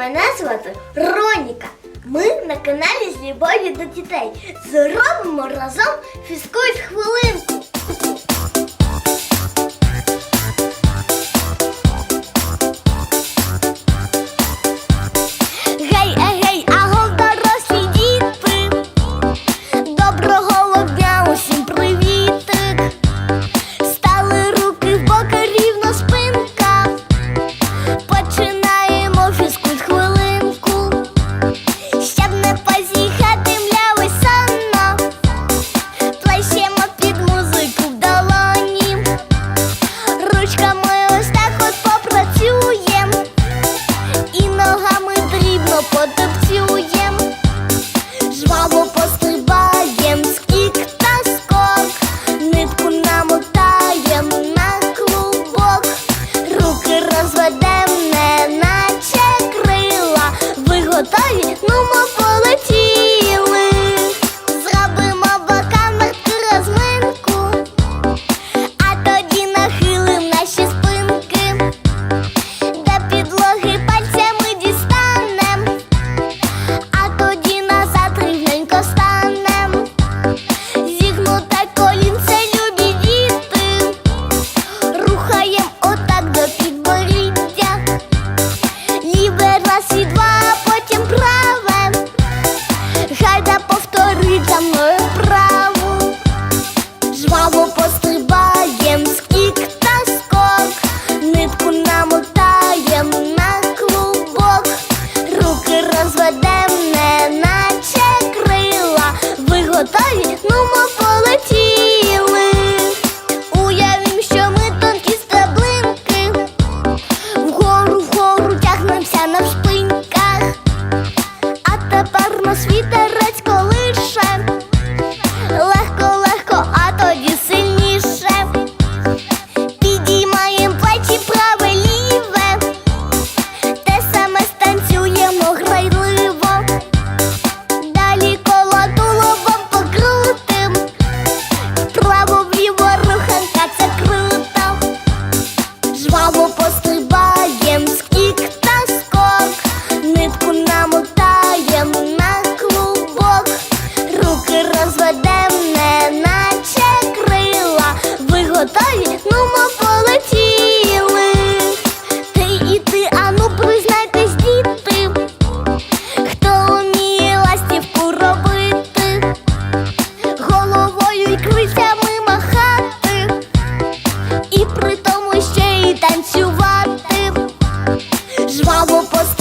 Мене звати Роніка. Ми на каналі з любові до дітей. Зробимо разом фізкульт хвилину. Або пост. I will post